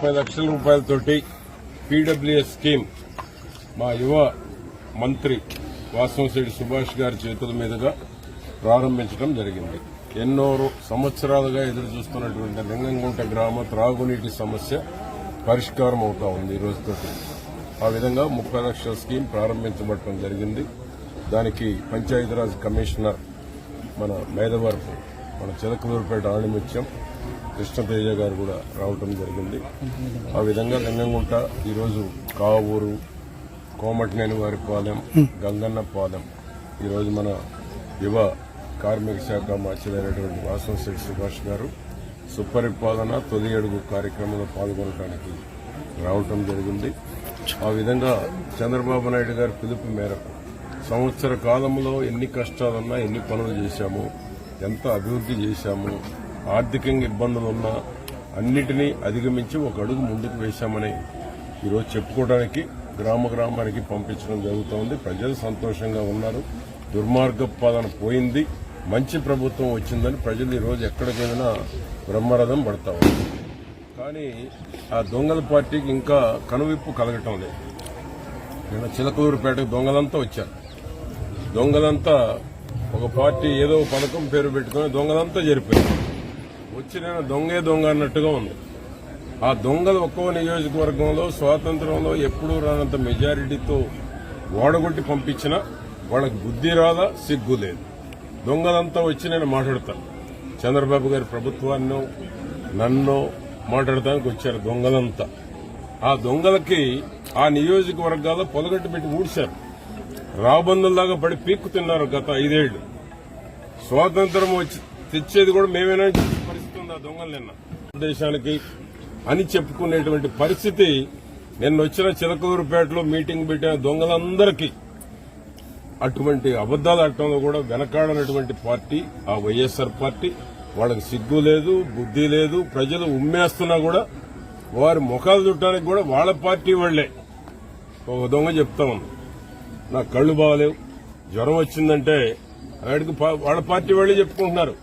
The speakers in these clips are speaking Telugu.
ముప్పై లక్షల రూపాయలతోటి పీడబ్ల్యూఎస్ స్కీమ్ మా యువ మంత్రి వాసంశెట్టి సుభాష్ గారి చేతుల మీదుగా ప్రారంభించడం జరిగింది. ఎన్నో సంవత్సరాలుగా ఎదురు చూస్తున్నటువంటి లింగంగుంట గ్రామ త్రాగునీటి సమస్య పరిష్కారం అవుతా ఉంది ఈ ఆ విధంగా ముప్పై లక్షల స్కీమ్ ప్రారంభించబడటం జరిగింది. దానికి పంచాయతీరాజ్ కమిషనర్ మన మేధవరపు మన చిలకలూరుపేట ఆణిముత్యం కృష్ణతేజ గారు కూడా రావటం జరిగింది. ఆ విధంగా లింగంగుంట ఈరోజు కావూరు కోమటినేని వారిపాలెం గంగన్నపాలెం ఈరోజు మన యువ కార్మిక శాఖ మార్చిదైనటువంటి వాసంశెట్టి సుభాష్ గారు సుపరిపాలన తొలి అడుగు కార్యక్రమంలో పాల్గొనడానికి రావటం జరిగింది. ఆ విధంగా చంద్రబాబు నాయుడు గారి పిలుపు మేరకు సంవత్సర కాలంలో ఎన్ని కష్టాలున్నా ఎన్ని పనులు చేశాము ఎంత అభివృద్ధి చేశాము ఆర్థికంగా ఇబ్బందులు ఉన్నా అన్నిటినీ అధిగమించి ఒక అడుగు ముందుకు వేశామని ఈరోజు చెప్పుకోవడానికి గ్రామ గ్రామానికి పంపించడం జరుగుతోంది. ప్రజలు సంతోషంగా ఉన్నారు. దుర్మార్గ పాలన పోయింది. మంచి ప్రభుత్వం వచ్చిందని ప్రజలు ఈరోజు ఎక్కడికి వెళ్ళినా బ్రహ్మరథం పడతా ఉన్నారు కానీ ఆ దొంగల పార్టీకి ఇంకా కనువిప్పు కలగటం లేదు. నిన్న చిలకలూరుపేటకు దొంగలంతా వచ్చారు. దొంగలంతా ఒక పార్టీ ఏదో పథకం పేరు పెట్టుకుని దొంగలంతా జరిపోయారు వచ్చిన దొంగే దొంగ అన్నట్టుగా ఉంది. ఆ దొంగలు ఒక్కో నియోజకవర్గంలో స్వాతంత్రంలో ఎప్పుడూ రానంత మెజారిటీతో ఓడగొట్టి పంపించినా వాళ్ళకి బుద్ధి రాదా సిగ్గు లేదు. దొంగలంతా వచ్చి నేను మాట్లాడతాను. చంద్రబాబు గారి ప్రభుత్వాన్నో నన్నో మాట్లాడటానికి వచ్చారు దొంగలంతా. ఆ దొంగలకి ఆ నియోజకవర్గాల్లో పొలగట్టు పెట్టి ఊడ్చారు. రాబందుల్లాగా పడి పీక్కుతున్నారు గత ఐదేళ్ళు స్వాతంత్రం వచ్చి తెచ్చేది కూడా మేమేనా? పరిస్థితి ఉంది ఆ దొంగలు నిన్న. దేశానికి అని చెప్పుకునేటువంటి పరిస్థితి నిన్న వచ్చిన చిలకూరుపేటలో మీటింగ్ పెట్టిన దొంగలందరికీ అటువంటి అబద్దాలు ఆడటంలో కూడా వెనకాడనటువంటి పార్టీ ఆ వైఎస్ఆర్ పార్టీ వాళ్ళకి సిగ్గు లేదు బుద్ధి లేదు ప్రజలు ఉమ్మేస్తున్నా కూడా వారి ముఖాలు చుట్టానికి కూడా వాళ్ళ పార్టీ వాళ్ళే ఒక దొంగ చెప్తా ఉంది నాకు కళ్ళు బాగలేవు. జ్వరం వచ్చిందంటే వాళ్ళ పార్టీ వాళ్ళే చెప్పుకుంటున్నారు.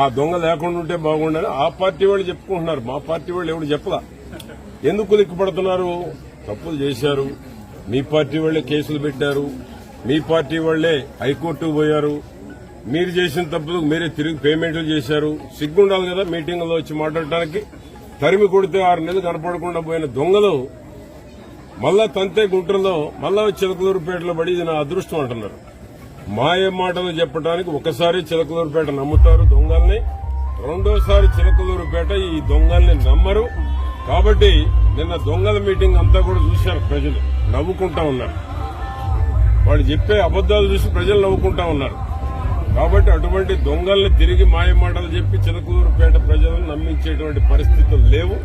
ఆ దొంగ లేకుండా ఉంటే బాగుండని ఆ పార్టీ వాళ్ళు చెప్పుకుంటున్నారు. మా పార్టీ వాళ్ళు ఎవరు చెప్పలా? ఎందుకు లిక్కుపడుతున్నారు తప్పులు చేశారు. మీ పార్టీ వాళ్ళే కేసులు పెట్టారు. మీ పార్టీ వాళ్ళే హైకోర్టుకు పోయారు. మీరు చేసిన తప్పులు మీరే తిరిగి పేమెంట్లు చేశారు. సిగ్గుండాలి కదా మీటింగ్లో వచ్చి మాట్లాడటానికి. తరిమి కొడితే ఆరు నెలలు కనపడకుండా పోయిన దొంగలు మళ్ళా తంతే గుంటలో మళ్ళా చిలకలూరుపేటలో పడి ఇది నా అదృష్టం అంటున్నారు. మాయ మాటలు చెప్పడానికి ఒకసారి చిలకలూరుపేట నమ్ముతారు దొంగల్ని. రెండోసారి చిలకలూరుపేట ఈ దొంగల్ని నమ్మరు. కాబట్టి నిన్న దొంగల మీటింగ్ అంతా కూడా చూశారు ప్రజలు. నవ్వుకుంటా ఉన్నారు. వాడు చెప్పే అబద్దాలు చూసి ప్రజలు నవ్వుకుంటా ఉన్నారు. కాబట్టి అటువంటి దొంగల్ని తిరిగి మాయ మాటలు చెప్పి చిలకలూరుపేట ప్రజలను నమ్మించేటువంటి పరిస్థితులు లేవు.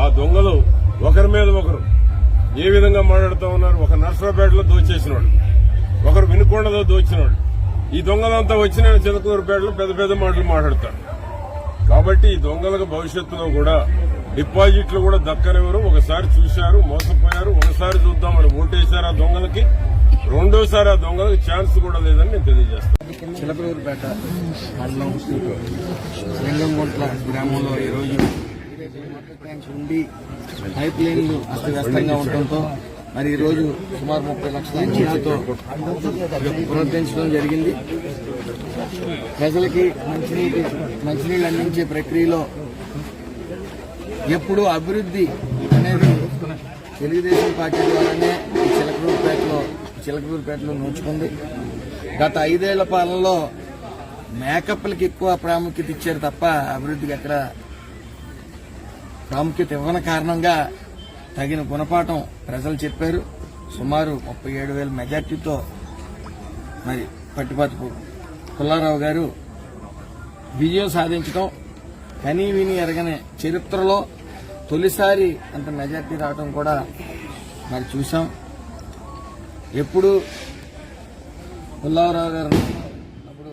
ఆ దొంగలు ఒకరి మీద ఒకరు ఏ విధంగా మాట్లాడుతూ ఉన్నారు? ఒక నర్సరాపేటలో దోచేసినవాడు ఒకరు వినుకొండలో దోచినవాడు ఈ దొంగలంతా వచ్చి నేను చిలకలూరుపేటలో పెద్ద పెద్ద మాటలు మాట్లాడతాను కాబట్టి ఈ దొంగలకు భవిష్యత్తులో కూడా డిపాజిట్లు కూడా దక్కనివ్వరు. ఒకసారి చూశారు మోసపోయారు ఒకసారి చూద్దామని ఓటేశారు ఆ దొంగలకి. రెండోసారి ఆ దొంగలకు ఛాన్స్ కూడా లేదని నేను తెలియజేస్తాను. చిలకలూరుపేట మండలం గ్రామంలో ఈరోజు ఉండి పైప్ లైన్లు అస్తవ్యస్తంగా ఉండటంతో మరి ఈరోజు సుమారు ముప్పై లక్షల ఇంచులతో పునరుద్ధరించడం జరిగింది. ప్రజలకి మంచినీటి మంచినీళ్ళు అందించే ప్రక్రియలో ఎప్పుడు అభివృద్ధి అనేది తెలుగుదేశం పార్టీ ద్వారానే ఈ చిలకలూరుపేటలో చిలకలూరుపేటలో నోచుకుంది. గత ఐదేళ్ళ పాలనలో మేకప్లకి ఎక్కువ ప్రాముఖ్యత ఇచ్చారు తప్ప అభివృద్ధికి ఎక్కడ ప్రాముఖ్యత ఇవ్వని కారణంగా తగిన గుణపాఠం ప్రజలు చెప్పారు. సుమారు ముప్పై ఏడు వేల మెజార్టీతో మరి పట్టిపాతపు పుల్లారావు గారు విజయం సాధించడం కనీ విని ఎరగని చరిత్రలో తొలిసారి అంత మెజార్టీ రావడం కూడా మరి చూసాం ఎప్పుడు పుల్లారావు గారు అప్పుడు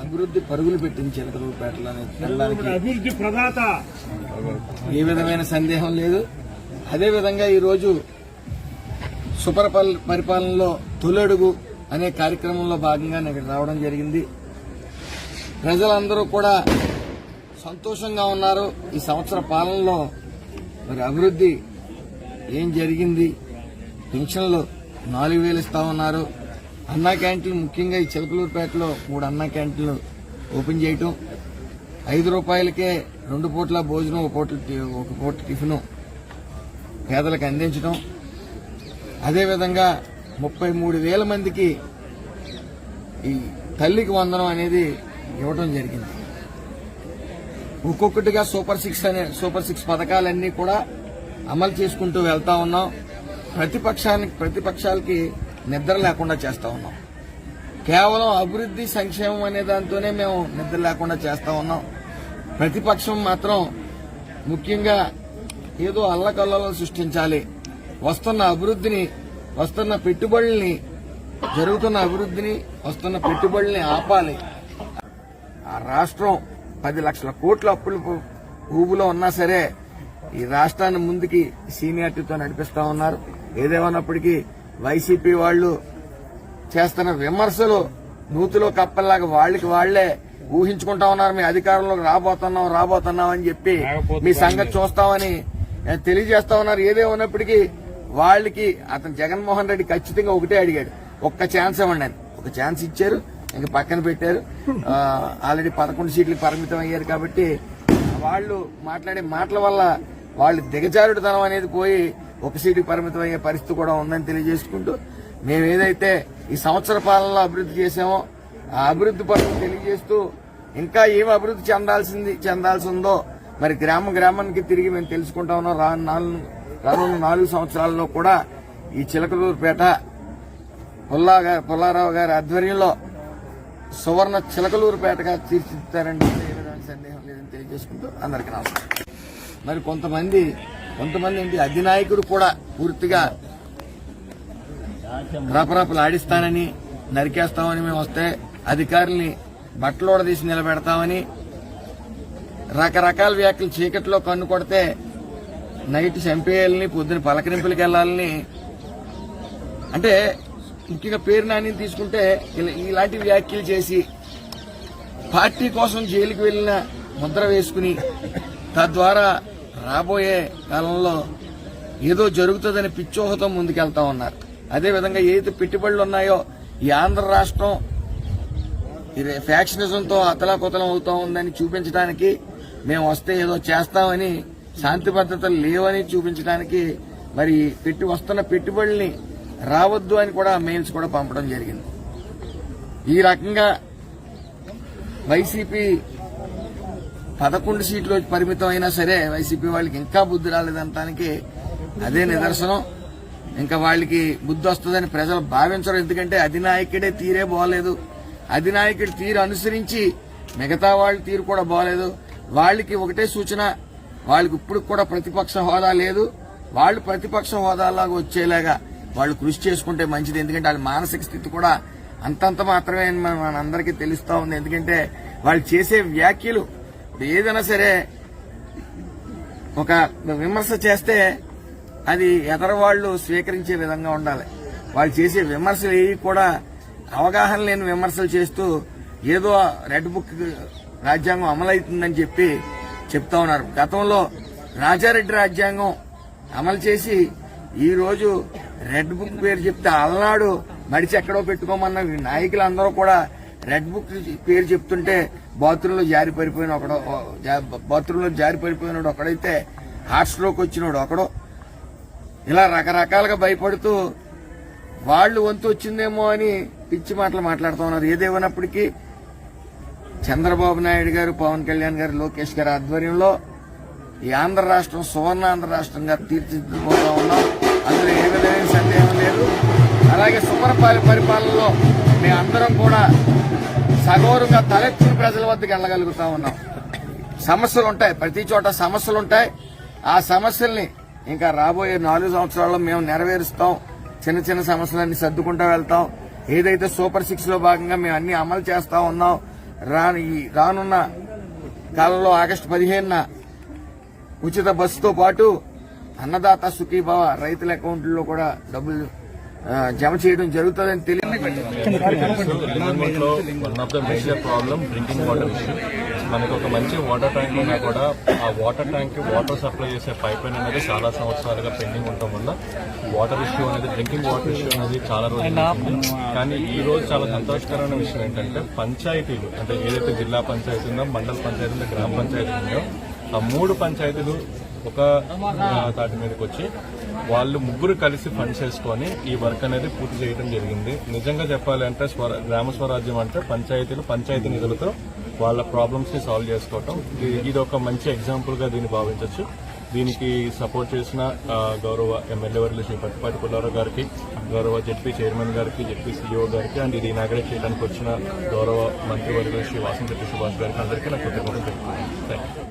అభివృద్ధి పరుగులు పెట్టింది చిలకలూరుపేటలో వెళ్ళడానికి అభివృద్ధి ప్రదాత. ఏ విధమైన సందేహం లేదు. అదేవిధంగా ఈరోజు సుపరపల్ పరిపాలనలో తొలడుగు అనే కార్యక్రమంలో భాగంగా నేను ఇక్కడ రావడం జరిగింది. ప్రజలందరూ కూడా సంతోషంగా ఉన్నారు. ఈ సంవత్సర పాలనలో మరి అభివృద్ధి ఏం జరిగింది? పెన్షన్లు నాలుగు వేలు ఇస్తా ఉన్నారు. అన్నా క్యాంటీన్లు ముఖ్యంగా ఈ చిలకలూరుపేటలో మూడు అన్నా క్యాంటీన్లు ఓపెన్ చేయటం. ఐదు రూపాయలకే రెండు పూట్ల భోజనం ఒక పూట ఒక పూట టిఫిను. పేదలకు అందించడం. అదేవిధంగా ముప్పై మూడు వేల మందికి ఈ తల్లికి వందనం అనేది ఇవ్వడం జరిగింది. ఒక్కొక్కటిగా సూపర్ సిక్స్ అనే సూపర్ సిక్స్ పథకాలన్నీ కూడా అమలు చేసుకుంటూ వెళ్తా ఉన్నాం. ప్రతిపక్షానికి ప్రతిపక్షాలకి నిద్ర లేకుండా చేస్తా ఉన్నాం. కేవలం అభివృద్ధి సంక్షేమం అనే దాంతోనే మేము నిద్ర లేకుండా చేస్తా ఉన్నాం. ప్రతిపక్షం మాత్రం ముఖ్యంగా ఏదో అల్లకల్లలో సృష్టించాలి. వస్తున్న అభివృద్ధిని వస్తున్న పెట్టుబడుల్ని జరుగుతున్న అభివృద్ధిని వస్తున్న పెట్టుబడుల్ని ఆపాలి. ఆ రాష్ట్రం పది లక్షల కోట్ల అప్పులు ఊబులో ఉన్నా సరే ఈ రాష్ట్రాన్ని ముందుకి సీనియారిటీతో నడిపిస్తా ఉన్నారు. ఏదేమన్నప్పటికీ వైసీపీ వాళ్ళు చేస్తున్న విమర్శలు నూతిలో కప్పల్లాగా వాళ్ళకి వాళ్ళే ఊహించుకుంటా ఉన్నారు. మీ అధికారంలోకి రాబోతున్నాం రాబోతున్నాం అని చెప్పి మీ సంగతి చూస్తామని తెలియజేస్తా ఉన్నారు. ఏదే ఉన్నప్పటికీ వాళ్ళకి అతను జగన్మోహన్ రెడ్డి ఖచ్చితంగా ఒకటే అడిగాడు. ఒక్క ఛాన్స్ ఇవ్వండి అని. ఒక ఛాన్స్ ఇచ్చారు. ఇంకా పక్కన పెట్టారు. ఆల్రెడీ పదకొండు సీట్లు పరిమితం అయ్యారు కాబట్టి వాళ్ళు మాట్లాడే మాటల వల్ల వాళ్ళు దిగజారుడుతనం అనేది పోయి ఒక సీటుకి పరిమితం అయ్యే పరిస్థితి కూడా ఉందని తెలియజేసుకుంటూ మేము ఏదైతే ఈ సంవత్సర పాలనలో అభివృద్ధి చేసామో ఆ అభివృద్ధి పనులు తెలియజేస్తూ ఇంకా ఏం అభివృద్ధి చెందాల్సింది చెందాల్సి ఉందో మరి గ్రామ గ్రామానికి తిరిగి మేము తెలుసుకుంటా ఉన్నాం. రా నాలుగు రానున్న నాలుగు సంవత్సరాల్లో కూడా ఈ చిలకలూరుపేట పుల్లా గారు పుల్లారావు గారి ఆధ్వర్యంలో సువర్ణ చిలకలూరుపేటగా తీర్చిదిద్దారండి సందేహం లేదని తెలియజేసుకుంటూ అందరికీ నమస్కారం. మరి కొంతమంది కొంతమంది ఏంటి? అధినాయకుడు కూడా పూర్తిగా రపరపలు ఆడిస్తానని నరికేస్తామని మేము వస్తే అధికారుల్ని బట్టలు ఓడదీసి నిలబెడతామని రకరకాల వ్యాఖ్యలు చీకట్లో కన్ను కొడితే నైట్ చంపేయాలని పొద్దున పలకరింపులకు వెళ్ళాలని. అంటే ముఖ్యంగా పేరు నాని తీసుకుంటే ఇలా- ఇలాంటి వ్యాఖ్యలు చేసి పార్టీ కోసం జైలుకి వెళ్ళిన ముద్ర వేసుకుని తద్వారా రాబోయే కాలంలో ఏదో జరుగుతుందని పిచ్చోహతో ముందుకెళ్తా ఉన్నారు. అదేవిధంగా ఏదైతే పెట్టుబడులు ఉన్నాయో ఈ ఆంధ్ర రాష్ట్రం ఇది ఫ్యాక్షనిజంతో అతలాకుతలం అవుతా ఉందని చూపించడానికి మేము వస్తే ఏదో చేస్తామని శాంతి భద్రతలు లేవని చూపించడానికి మరి పెట్టి వస్తున్న పెట్టుబడుల్ని రావద్దు అని కూడా మెయిల్స్ కూడా పంపడం జరిగింది. ఈ రకంగా వైసీపీ పదకొండు సీట్లు పరిమితం అయినా సరే వైసీపీ వాళ్ళకి ఇంకా బుద్ధి రాలేదంటానికి అదే నిదర్శనం. ఇంకా వాళ్ళకి బుద్ధి వస్తుందని ప్రజలు భావించరు. ఎందుకంటే అధినాయకుడే తీరే బాగలేదు అధినాయకుడి తీరు అనుసరించి మిగతా వాళ్ళ తీరు కూడా బాగలేదు వాళ్ళకి ఒకటే సూచన వాళ్ళకి ఇప్పుడు కూడా ప్రతిపక్ష హోదా లేదు. వాళ్ళు ప్రతిపక్ష హోదాలాగా వచ్చేలాగా వాళ్ళు కృషి చేసుకుంటే మంచిది. ఎందుకంటే వాళ్ళ మానసిక స్థితి కూడా అంతంత మాత్రమే మన- అందరికీ తెలుస్తూ ఉంది. ఎందుకంటే వాళ్ళు చేసే వ్యాఖ్యలు ఇప్పుడు ఏదైనా సరే ఒక విమర్శ చేస్తే అది ఎదరవాళ్ళు స్వీకరించే విధంగా ఉండాలి. వాళ్ళు చేసే విమర్శలు ఏవి కూడా అవగాహన లేని విమర్శలు చేస్తూ ఏదో రెడ్ బుక్ రాజ్యాంగం అమలవుతుందని చెప్పి చెప్తా ఉన్నారు. గతంలో రాజారెడ్డి రాజ్యాంగం అమలు చేసి ఈ రోజు రెడ్ బుక్ పేరు చెప్తే అల్నాడు మడిచి ఎక్కడో పెట్టుకోమన్న నాయకులు నాయకులందరూ కూడా రెడ్ బుక్ పేరు చెప్తుంటే బాత్రూంలో జారి పడిపోయిన ఒకడో బాత్రూంలో జారి పడిపోయినాడు ఒకడైతే హార్ట్ స్ట్రోక్ వచ్చినాడు ఒకడో. ఇలా రకరకాలుగా భయపడుతూ వాళ్ళు వంతు వచ్చిందేమో అని పిచ్చి మాటలు మాట్లాడుతూ ఉన్నారు. ఏదేమైనప్పటికీ చంద్రబాబు నాయుడు గారు పవన్ కళ్యాణ్ గారు లోకేష్ గారి ఆధ్వర్యంలో ఈ ఆంధ్ర రాష్ట్రం సువర్ణ ఆంధ్ర రాష్ట్రంగా తీర్చిదిద్దుకుంటా ఉన్నాం. అందులో ఏ విధమైన సందేహం లేదు. అలాగే సుపరపాలి పరిపాలనలో మేమందరం కూడా సగౌరవంగా తలెత్తుకుని ప్రజల వద్దకు వెళ్ళగలుగుతా ఉన్నాం. సమస్యలు ఉంటాయి. ప్రతి చోట సమస్యలు ఉంటాయి. ఆ సమస్యల్ని ఇంకా రాబోయే నాలుగు సంవత్సరాల్లో మేము నెరవేరుస్తాం. చిన్న చిన్న సమస్యలన్నీ సర్దుకుంటూ వెళ్తాం. ఏదైతే సూపర్ సిక్స్లో భాగంగా మేము అన్ని అమలు చేస్తా ఉన్నాం. రాను ఈ రానున్న కాలంలో ఆగస్టు పదిహేనున ఉచిత బస్సుతో పాటు అన్నదాత సుఖీభావ రైతుల అకౌంట్లో కూడా డబ్బులు జమ చేయడం జరుగుతుందని తెలియదు మనకు ఒక మంచి వాటర్ ట్యాంక్ ఉన్నా కూడా ఆ వాటర్ ట్యాంక్ వాటర్ సప్లై చేసే పైప్ లైన్ అనేది చాలా సంవత్సరాలుగా పెండింగ్ ఉండటం వల్ల వాటర్ ఇష్యూ అనేది డ్రింకింగ్ వాటర్ ఇష్యూ అనేది చాలా రోజులు. కానీ ఈ రోజు చాలా సంతోషకరమైన విషయం ఏంటంటే పంచాయతీలు అంటే ఏదైతే జిల్లా పంచాయతీ ఉందో మండల పంచాయతీ ఉందో గ్రామ పంచాయతీ ఉందో ఆ మూడు పంచాయతీలు ఒక తాటి మీదకి వచ్చి వాళ్ళు ముగ్గురు కలిసి ఫండ్స్ వేసుకొని ఈ వర్క్ అనేది పూర్తి చేయడం జరిగింది నిజంగా చెప్పాలంటే స్వర గ్రామ స్వరాజ్యం అంటే పంచాయతీలు పంచాయతీ నిధులతో వాళ్ళ ప్రాబ్లమ్స్ని సాల్వ్ చేసుకోవటం. ఇది- ఒక మంచి ఎగ్జాంపుల్గా దీన్ని భావించవచ్చు దీనికి సపోర్ట్ చేసిన గౌరవ ఎమ్మెల్యే వర్లు శ్రీ పట్టుపాటి పుల్లారావు గారికి గౌరవ జెడ్పీ చైర్మన్ గారికి జెడ్పీ సీఈఓ గారికి అండ్ ఇది ఇనాగ్రేట్ చేయడానికి వచ్చిన గౌరవ మంత్రివర్యులు శ్రీ వాసంశెట్టి సుభాష్ గారికి అందరికీ నాకు కృతజ్ఞతలు తెలుపుతున్నాను.